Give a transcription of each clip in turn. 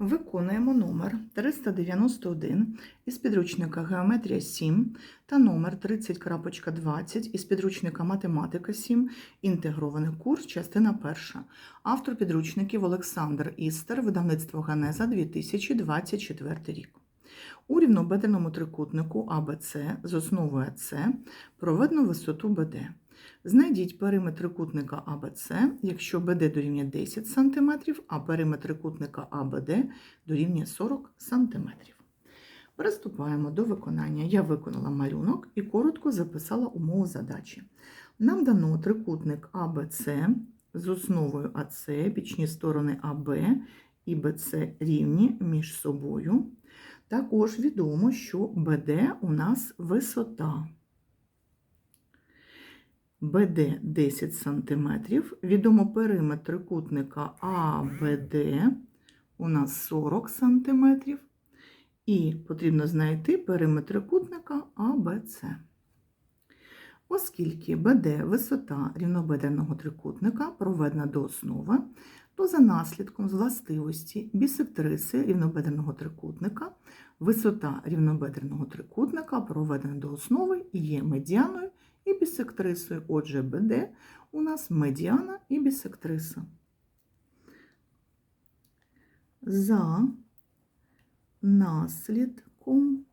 Виконуємо номер 391 із підручника Геометрія 7 та номер 30.20 із підручника Математика 7, інтегрований курс, частина 1. Автор підручників Олександр Істер, видавництво Ганеза 2024 рік. У рівнобедреному трикутнику АБЦ з основою АЦ проведено висоту БД. Знайдіть периметр трикутника АБЦ, якщо БД дорівнює 10 см, а периметр трикутника АБД дорівнює 40 см. Приступаємо до виконання. Я виконала малюнок і коротко записала умову задачі. Нам дано трикутник АБЦ з основою АЦ, бічні сторони АБ і БЦ рівні між собою. Також відомо, що БД у нас висота. БД 10 см. Відомо периметр трикутника АБД у нас 40 см. І потрібно знайти периметр трикутника АБЦ. Оскільки БД висота рівнобедреного трикутника проведена до основи, то за наслідком з властивості бісектриси рівнобедреного трикутника висота рівнобедреного трикутника проведена до основи є медіаною і бісектрисою. Отже, БД у нас медіана і бісектриса. За наслідком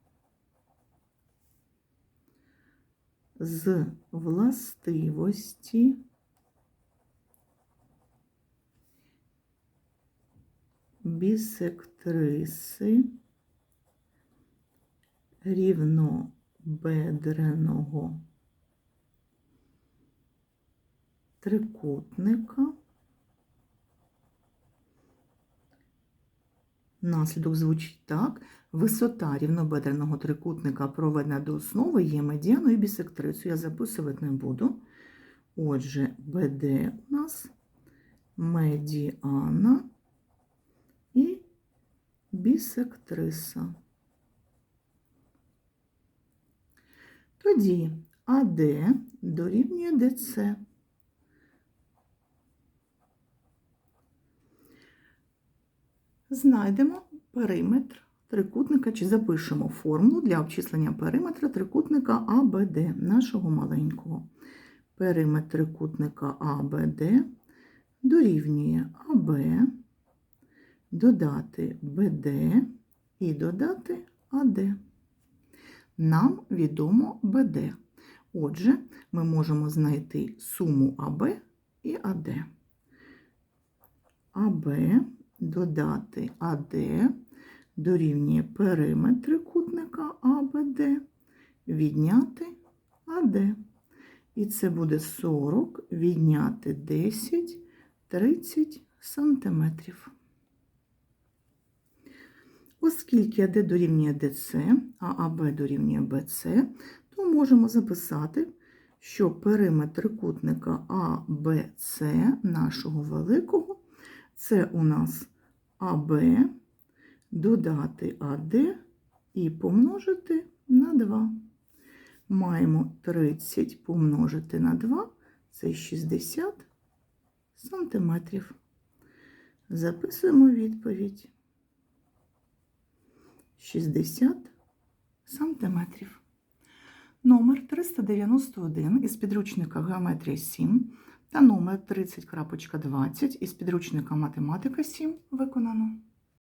з властивості бісектриси рівнобедреного трикутника. Наслідок звучить так. Висота рівнобедреного трикутника, проведена до основи, є медіаною і бісектрисою. Я записувати не буду. Отже, БД у нас медіана і бісектриса. Тоді АД дорівнює ДЦ. Знайдемо периметр трикутника чи запишемо формулу для обчислення периметра трикутника АБД нашого маленького. Периметр трикутника АБД дорівнює АБ, додати БД і додати АД. Нам відомо БД. Отже, ми можемо знайти суму АБ і АД. АБ додати АД дорівнює периметр трикутника АБД, відняти АД. І це буде 40 відняти 10, 30 сантиметрів. Оскільки АД дорівнює ДЦ, а АБ дорівнює БЦ, то можемо записати, що периметр трикутника АБЦ нашого великого це у нас АБ, додати АД і помножити на 2. Маємо 30 помножити на 2 це 60 сантиметрів. Записуємо відповідь. 60 сантиметрів. Номер 391 із підручника Геометрія 7 та номер 30.20 із підручника Математика 7 виконано.